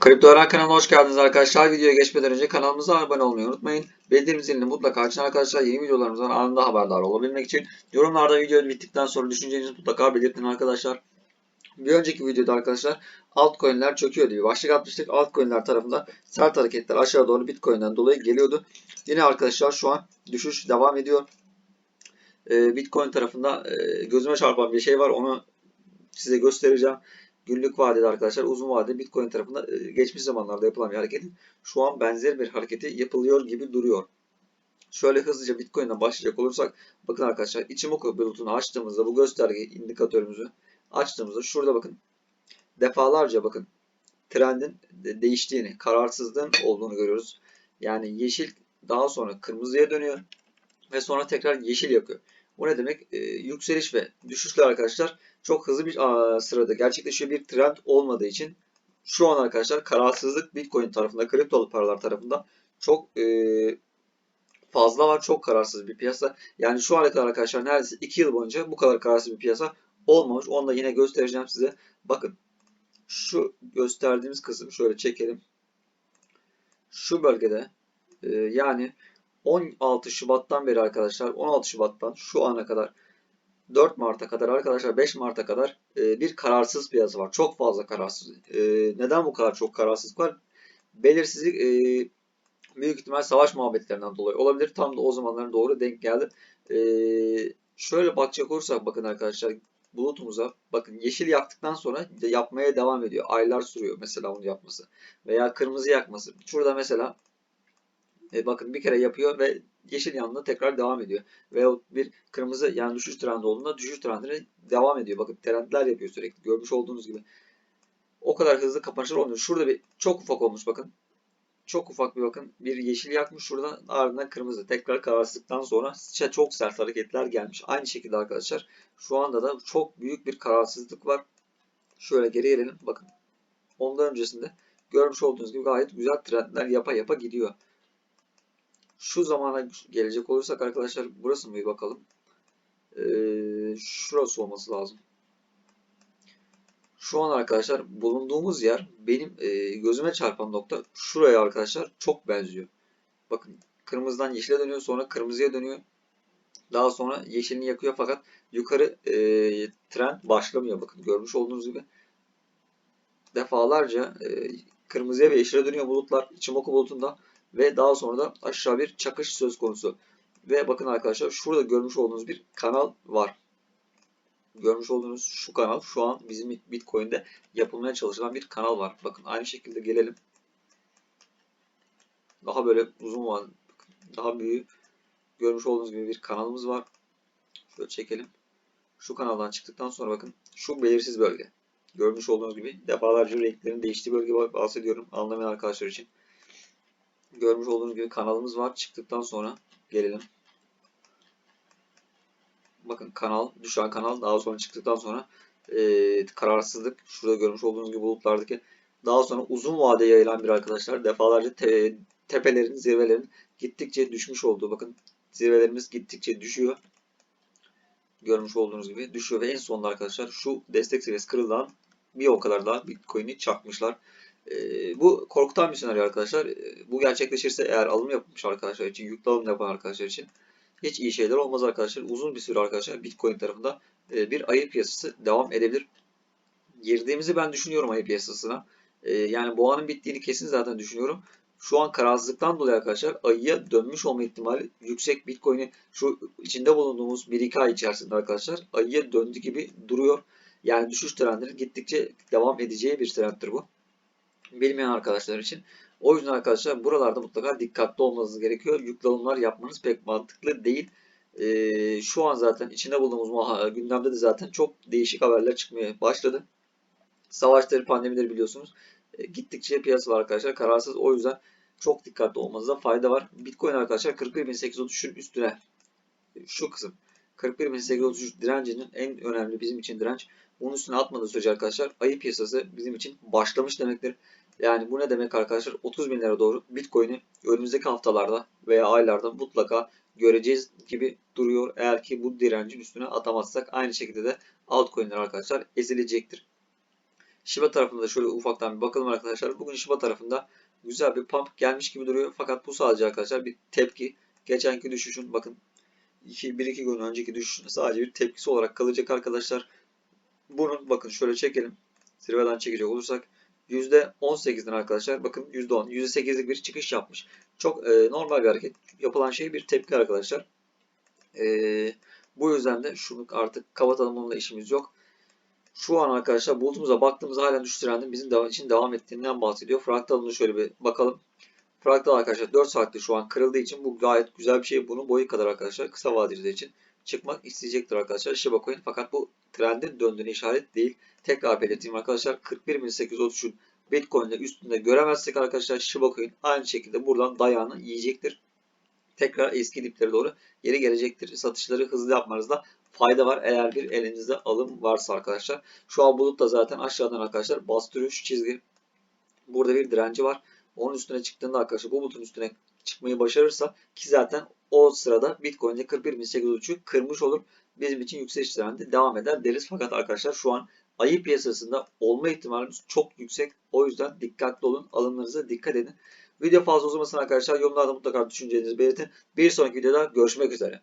Kripto Öğren kanalına hoş geldiniz arkadaşlar. Videoya geçmeden önce kanalımıza abone olmayı unutmayın. Bildirim zilini mutlaka açın arkadaşlar. Yeni videolarımızdan anında haberdar olabilmek için yorumlarda video bittikten sonra düşüncenizi mutlaka belirtin arkadaşlar. Bir önceki videoda arkadaşlar altcoin'ler çöküyor diye başlık atmıştık. Altcoin'ler tarafından sert hareketler aşağı doğru Bitcoin'den dolayı geliyordu. Yine arkadaşlar şu an düşüş devam ediyor. Ee, Bitcoin tarafında e, gözüme çarpan bir şey var. Onu size göstereceğim. Günlük vadede arkadaşlar uzun vadede Bitcoin tarafında e, geçmiş zamanlarda yapılan bir hareketin şu an benzer bir hareketi yapılıyor gibi duruyor. Şöyle hızlıca Bitcoin'den başlayacak olursak bakın arkadaşlar Ichimoku bulutunu açtığımızda bu gösterge indikatörümüzü açtığımızda şurada bakın defalarca bakın trendin de- değiştiğini, kararsızlığın olduğunu görüyoruz. Yani yeşil daha sonra kırmızıya dönüyor ve sonra tekrar yeşil yapıyor. Bu ne demek? Ee, yükseliş ve düşüşler arkadaşlar çok hızlı bir sırada gerçekleşiyor bir trend olmadığı için şu an arkadaşlar kararsızlık Bitcoin tarafında, kriptolu paralar tarafında çok e, fazla var. Çok kararsız bir piyasa. Yani şu ana kadar arkadaşlar neredeyse 2 yıl boyunca bu kadar kararsız bir piyasa olmamış. Onu da yine göstereceğim size. Bakın şu gösterdiğimiz kısım şöyle çekelim. Şu bölgede e, yani 16 Şubat'tan beri arkadaşlar 16 Şubat'tan şu ana kadar 4 Mart'a kadar arkadaşlar 5 Mart'a kadar e, bir kararsız piyasa var. Çok fazla kararsız. E, neden bu kadar çok kararsızlık var? Belirsizlik e, büyük ihtimal savaş muhabbetlerinden dolayı olabilir. Tam da o zamanlara doğru denk geldi. E, şöyle bakacak olursak bakın arkadaşlar bulutumuza bakın yeşil yaktıktan sonra yapmaya devam ediyor. Aylar sürüyor mesela onu yapması. Veya kırmızı yakması. Şurada mesela e, bakın bir kere yapıyor ve yeşil yanında tekrar devam ediyor. Veyahut bir kırmızı yani düşüş trendi olduğunda düşüş trendine devam ediyor. Bakın trendler yapıyor sürekli. Görmüş olduğunuz gibi. O kadar hızlı kapanışlar olmuyor. Şurada bir çok ufak olmuş bakın. Çok ufak bir bakın. Bir yeşil yakmış şurada ardından kırmızı. Tekrar kararsızlıktan sonra çok sert hareketler gelmiş. Aynı şekilde arkadaşlar şu anda da çok büyük bir kararsızlık var. Şöyle geri gelelim. Bakın. Ondan öncesinde görmüş olduğunuz gibi gayet güzel trendler yapa yapa gidiyor. Şu zamana gelecek olursak arkadaşlar burası mı bir bakalım. Ee, şurası olması lazım. Şu an arkadaşlar bulunduğumuz yer benim e, gözüme çarpan nokta şuraya arkadaşlar çok benziyor. Bakın kırmızıdan yeşile dönüyor sonra kırmızıya dönüyor. Daha sonra yeşilini yakıyor fakat yukarı e, trend başlamıyor. Bakın görmüş olduğunuz gibi defalarca e, kırmızıya ve yeşile dönüyor bulutlar. Ichimoku bulutunda ve daha sonra da aşağı bir çakış söz konusu. Ve bakın arkadaşlar şurada görmüş olduğunuz bir kanal var. Görmüş olduğunuz şu kanal şu an bizim Bitcoin'de yapılmaya çalışılan bir kanal var. Bakın aynı şekilde gelelim. Daha böyle uzun var. Daha büyük. Görmüş olduğunuz gibi bir kanalımız var. Şöyle çekelim. Şu kanaldan çıktıktan sonra bakın şu belirsiz bölge. Görmüş olduğunuz gibi defalarca renklerin değiştiği bölge bahsediyorum. Anlamayan arkadaşlar için. Görmüş olduğunuz gibi kanalımız var. Çıktıktan sonra gelelim. Bakın kanal, düşen kanal daha sonra çıktıktan sonra e, kararsızlık. Şurada görmüş olduğunuz gibi bulutlardaki daha sonra uzun vade yayılan bir arkadaşlar defalarca te, tepelerin, zirvelerin gittikçe düşmüş olduğu. Bakın zirvelerimiz gittikçe düşüyor. Görmüş olduğunuz gibi düşüyor ve en sonunda arkadaşlar şu destek seviyesi kırılan bir o kadar daha Bitcoin'i çakmışlar. Bu korkutan bir senaryo arkadaşlar. Bu gerçekleşirse eğer alım yapmış arkadaşlar için, yüklü alım yapan arkadaşlar için hiç iyi şeyler olmaz arkadaşlar. Uzun bir süre arkadaşlar Bitcoin tarafında bir ayı piyasası devam edebilir. Girdiğimizi ben düşünüyorum ayı piyasasına. Yani boğanın bittiğini kesin zaten düşünüyorum. Şu an kararsızlıktan dolayı arkadaşlar ayıya dönmüş olma ihtimali yüksek. Bitcoin'i şu içinde bulunduğumuz 1-2 ay içerisinde arkadaşlar ayıya döndü gibi duruyor. Yani düşüş trendleri gittikçe devam edeceği bir trenddir bu bilmeyen arkadaşlar için. O yüzden arkadaşlar buralarda mutlaka dikkatli olmanız gerekiyor. Yüklü alımlar yapmanız pek mantıklı değil. Ee, şu an zaten içinde bulunduğumuz gündemde de zaten çok değişik haberler çıkmaya başladı. Savaşları, pandemileri biliyorsunuz. E, gittikçe piyasalar arkadaşlar kararsız. O yüzden çok dikkatli olmanızda fayda var. Bitcoin arkadaşlar 41.833'ün üstüne şu kısım 41.833 direncinin en önemli bizim için direnç. Bunun üstüne atmadığı sürece arkadaşlar ayı piyasası bizim için başlamış demektir. Yani bu ne demek arkadaşlar? 30 bin lira doğru Bitcoin'i önümüzdeki haftalarda veya aylarda mutlaka göreceğiz gibi duruyor. Eğer ki bu direncin üstüne atamazsak aynı şekilde de altcoin'ler arkadaşlar ezilecektir. Shiba tarafında da şöyle ufaktan bir bakalım arkadaşlar. Bugün Shiba tarafında güzel bir pump gelmiş gibi duruyor. Fakat bu sadece arkadaşlar bir tepki. Geçenki düşüşün bakın 1-2 gün önceki düşüşün sadece bir tepkisi olarak kalacak arkadaşlar. Bunun bakın şöyle çekelim. Zirveden çekecek olursak %18'den arkadaşlar bakın %10, %8'lik bir çıkış yapmış. Çok e, normal bir hareket. Yapılan şey bir tepki arkadaşlar. E, bu yüzden de şunu artık kapatalım onunla işimiz yok. Şu an arkadaşlar bulutumuza baktığımızda halen düşüş trendin bizim devam için devam ettiğinden bahsediyor. Fraktalını şöyle bir bakalım. Fraktal arkadaşlar 4 saatte şu an kırıldığı için bu gayet güzel bir şey. Bunun boyu kadar arkadaşlar kısa vadeciler için çıkmak isteyecektir arkadaşlar Shiba Coin. Fakat bu trendin döndüğüne işaret değil. Tekrar belirteyim arkadaşlar 41.833'ün Bitcoin'de üstünde göremezsek arkadaşlar Shiba Coin aynı şekilde buradan dayağını yiyecektir. Tekrar eski diplere doğru geri gelecektir. Satışları hızlı yapmanızda fayda var eğer bir elinizde alım varsa arkadaşlar. Şu an bulut da zaten aşağıdan arkadaşlar bastırıyor şu çizgi. Burada bir direnci var. Onun üstüne çıktığında arkadaşlar bu bulutun üstüne çıkmayı başarırsa ki zaten o sırada Bitcoin'de 41.833'ü kırmış olur. Bizim için yükseliş trendi devam eder deriz. Fakat arkadaşlar şu an ayı piyasasında olma ihtimalimiz çok yüksek. O yüzden dikkatli olun. Alımlarınıza dikkat edin. Video fazla uzamasın arkadaşlar. Yorumlarda mutlaka düşüncelerinizi belirtin. Bir sonraki videoda görüşmek üzere.